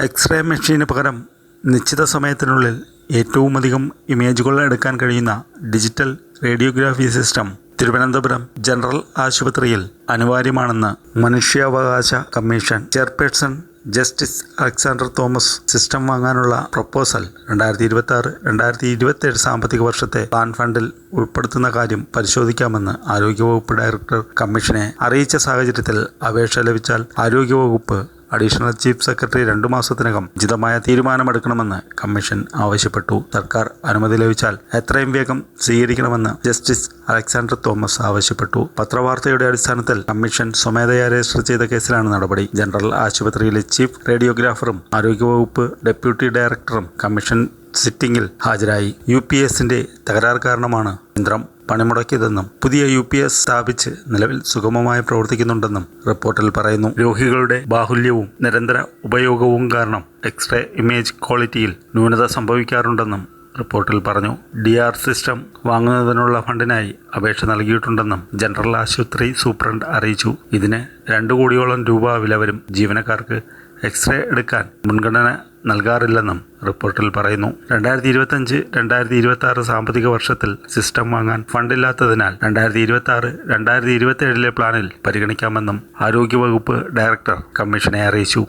X-ray മെഷീന് പകരം നിശ്ചിത സമയത്തിനുള്ളിൽ ഏറ്റവും അധികം ഇമേജുകൾ എടുക്കാൻ കഴിയുന്ന digital radiography system Thiruvananthapuram general ആശുപത്രിയിൽ അനിവാര്യമാണെന്ന് മനുഷ്യാവകാശ commission chairperson justice Alexander Thomas system വാങ്ങാനുള്ള പ്രപ്പോസൽ രണ്ടായിരത്തി ഇരുപത്തി ആറ് രണ്ടായിരത്തി ഇരുപത്തേഴ് സാമ്പത്തിക വർഷത്തെ പ്ലാൻ ഫണ്ടിൽ ഉൾപ്പെടുത്തുന്ന കാര്യം പരിശോധിക്കാമെന്ന് ആരോഗ്യവകുപ്പ് ഡയറക്ടർ കമ്മീഷനെ അറിയിച്ച സാഹചര്യത്തിൽ അപേക്ഷ ലഭിച്ചാൽ ആരോഗ്യവകുപ്പ് അഡീഷണൽ ചീഫ് സെക്രട്ടറി രണ്ടു മാസത്തിനകം ഉചിതമായ തീരുമാനമെടുക്കണമെന്ന് കമ്മീഷൻ ആവശ്യപ്പെട്ടു. സർക്കാർ അനുമതി ലഭിച്ചാൽ എത്രയും വേഗം സ്വീകരിക്കണമെന്ന് ജസ്റ്റിസ് അലക്സാണ്ടർ തോമസ് ആവശ്യപ്പെട്ടു. പത്രവാർത്തയുടെ അടിസ്ഥാനത്തിൽ കമ്മീഷൻ സ്വമേധയാ രജിസ്റ്റർ ചെയ്ത കേസിലാണ് നടപടി. ജനറൽ ആശുപത്രിയിലെ ചീഫ് റേഡിയോഗ്രാഫറും ആരോഗ്യവകുപ്പ് ഡെപ്യൂട്ടി ഡയറക്ടറും കമ്മീഷൻ സിറ്റിംഗിൽ ഹാജരായി. യു പി എസിന്റെ തകരാർ കാരണമാണ് യന്ത്രം പണിമുടക്കിയതെന്നും പുതിയ യു പി എസ് സ്ഥാപിച്ച് നിലവിൽ സുഗമമായി പ്രവർത്തിക്കുന്നുണ്ടെന്നും റിപ്പോർട്ടിൽ പറയുന്നു. രോഗികളുടെ ബാഹുല്യവും നിരന്തര ഉപയോഗവും കാരണം എക്സ്റേ ഇമേജ് ക്വാളിറ്റിയിൽ ന്യൂനത സംഭവിക്കാറുണ്ടെന്നും റിപ്പോർട്ടിൽ പറഞ്ഞു. ഡി ആർ സിസ്റ്റം വാങ്ങുന്നതിനുള്ള ഫണ്ടിനായി അപേക്ഷ നൽകിയിട്ടുണ്ടെന്നും ജനറൽ ആശുപത്രി സൂപ്രണ്ട് അറിയിച്ചു. ഇതിന് രണ്ടു കോടിയോളം രൂപ വില വരും ജീവനക്കാർക്ക് എക്സ്റേ എടുക്കാൻ മുൻഗണന നൽകാറില്ലെന്നും റിപ്പോർട്ടിൽ പറയുന്നു. രണ്ടായിരത്തി ഇരുപത്തഞ്ച് രണ്ടായിരത്തി ഇരുപത്തി ആറ് സാമ്പത്തിക വർഷത്തിൽ സിസ്റ്റം വാങ്ങാൻ ഫണ്ടില്ലാത്തതിനാൽ രണ്ടായിരത്തി ഇരുപത്തി ആറ് രണ്ടായിരത്തി ഇരുപത്തി ഏഴിലെ പ്ലാനിൽ പരിഗണിക്കാമെന്നും ആരോഗ്യവകുപ്പ് ഡയറക്ടർ കമ്മീഷനെ അറിയിച്ചു.